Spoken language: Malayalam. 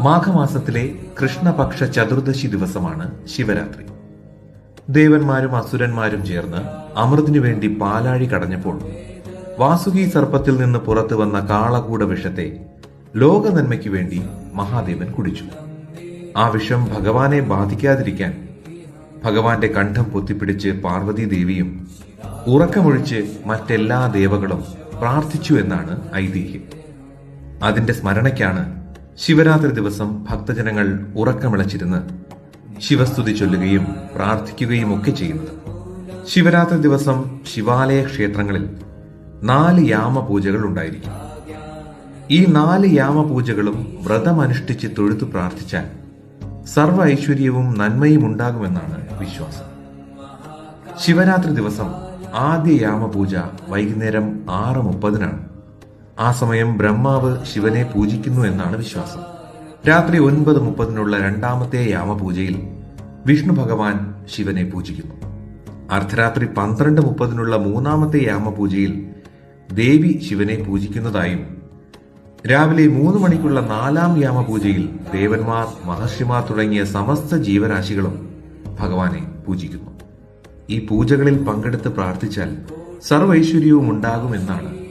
മാഘമാസത്തിലെ കൃഷ്ണപക്ഷ ചതുർദശി ദിവസമാണ് ശിവരാത്രി. ദേവന്മാരും അസുരന്മാരും ചേർന്ന് അമൃതിനു വേണ്ടി പാലാഴി കടഞ്ഞപ്പോൾ വാസുകി സർപ്പത്തിൽ നിന്ന് പുറത്തു വന്ന കാളകൂട വിഷത്തെ ലോക നന്മയ്ക്കു വേണ്ടി മഹാദേവൻ കുടിച്ചു. ആ വിഷം ഭഗവാനെ ബാധിക്കാതിരിക്കാൻ ഭഗവാന്റെ കണ്ഠം പൊത്തിപ്പിടിച്ച് പാർവതി ദേവിയും ഉറക്കമൊഴിച്ച് മറ്റെല്ലാ ദേവകളും പ്രാർത്ഥിച്ചു എന്നാണ് ഐതിഹ്യം. അതിന്റെ സ്മരണയ്ക്കാണ് ശിവരാത്രി ദിവസം ഭക്തജനങ്ങൾ ഉറക്കമിളച്ചിരുന്ന് ശിവസ്തുതി ചൊല്ലുകയും പ്രാർത്ഥിക്കുകയും ഒക്കെ ചെയ്യുന്നത്. ശിവരാത്രി ദിവസം ശിവാലയ ക്ഷേത്രങ്ങളിൽ നാല് യാമപൂജകൾ ഉണ്ടായിരിക്കും. ഈ നാല് യാമപൂജകളും വ്രതമനുഷ്ഠിച്ച് തൊഴുതു പ്രാർത്ഥിച്ചാൽ സർവ ഐശ്വര്യവും നന്മയും ഉണ്ടാകുമെന്നാണ് വിശ്വാസം. ശിവരാത്രി ദിവസം ആദ്യ യാമപൂജ വൈകുന്നേരം ആറ് മുപ്പതിനാണ്. ആ സമയം ബ്രഹ്മാവ് ശിവനെ പൂജിക്കുന്നു എന്നാണ് വിശ്വാസം. രാത്രി ഒൻപത് മുപ്പതിനുള്ള രണ്ടാമത്തെ യാമപൂജയിൽ വിഷ്ണു ഭഗവാൻ ശിവനെ പൂജിക്കുന്നു. അർദ്ധരാത്രി പന്ത്രണ്ട് മുപ്പതിനുള്ള മൂന്നാമത്തെ യാമപൂജയിൽ ദേവി ശിവനെ പൂജിക്കുന്നതായും രാവിലെ മൂന്ന് മണിക്കുള്ള നാലാം യാമപൂജയിൽ ദേവന്മാർ മഹർഷിമാർ തുടങ്ങിയ സമസ്ത ജീവരാശികളും ഭഗവാനെ പൂജിക്കുന്നു. ഈ പൂജകളിൽ പങ്കെടുത്ത് പ്രാർത്ഥിച്ചാൽ സർവൈശ്വര്യവും ഉണ്ടാകുമെന്നാണ്